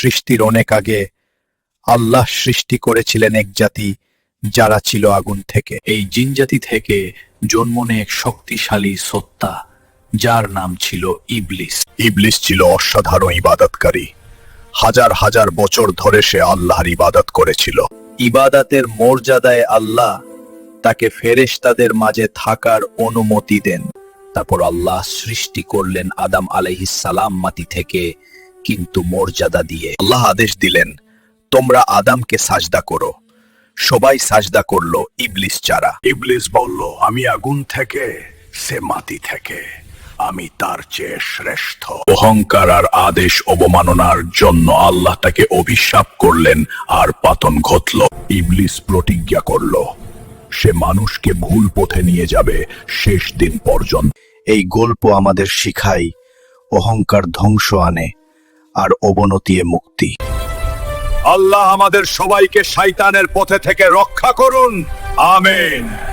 সৃষ্টির অনেক আগে আল্লাহ সৃষ্টি করেছিলেন এক জাতি যারা ছিল আগুন থেকে। এই জিন জাতি থেকে জন্ম নেয় এক শক্তিশালী সত্তা, যার নাম ছিল ইবলিস। ইবলিস ছিল অসাধারণ ইবাদতকারী। হাজার হাজার বছর ধরে সে আল্লাহর ইবাদত করেছিল। ইবাদাতের মর্যাদায় আল্লাহ তাকে ফেরেশতাদের মাঝে থাকার অনুমতি দেন। তারপর আল্লাহ সৃষ্টি করলেন আদাম আলাইহিস সালাম মাটি থেকে কিন্তু মর্যাদা দিয়ে আল্লাহ আদেশ দিলেন তোমরা আদামকে সাজদা করো। সবাই সাজদা করল ইবলিস ছাড়া। ইবলিস বলল আমি আগুন থেকে সে মাটি থেকে। আমি তার চেয়ে শ্রেষ্ঠ। অহংকার আর আদেশ অবমাননার জন্য আল্লাহ তাকে অভিশাপ করলেন আর পাতন ঘটল। ইবলিস প্রতিজ্ঞা করল সে মানুষকে ভুল পথে নিয়ে যাবে শেষ দিন পর্যন্ত। এই গল্প আমাদের শিখাই অহংকার ধ্বংস আনে। আর অবনতিয়ে মুক্তি। আল্লাহ আমাদের সবাইকে শয়তানের পথে থেকে রক্ষা করুন। আমেন।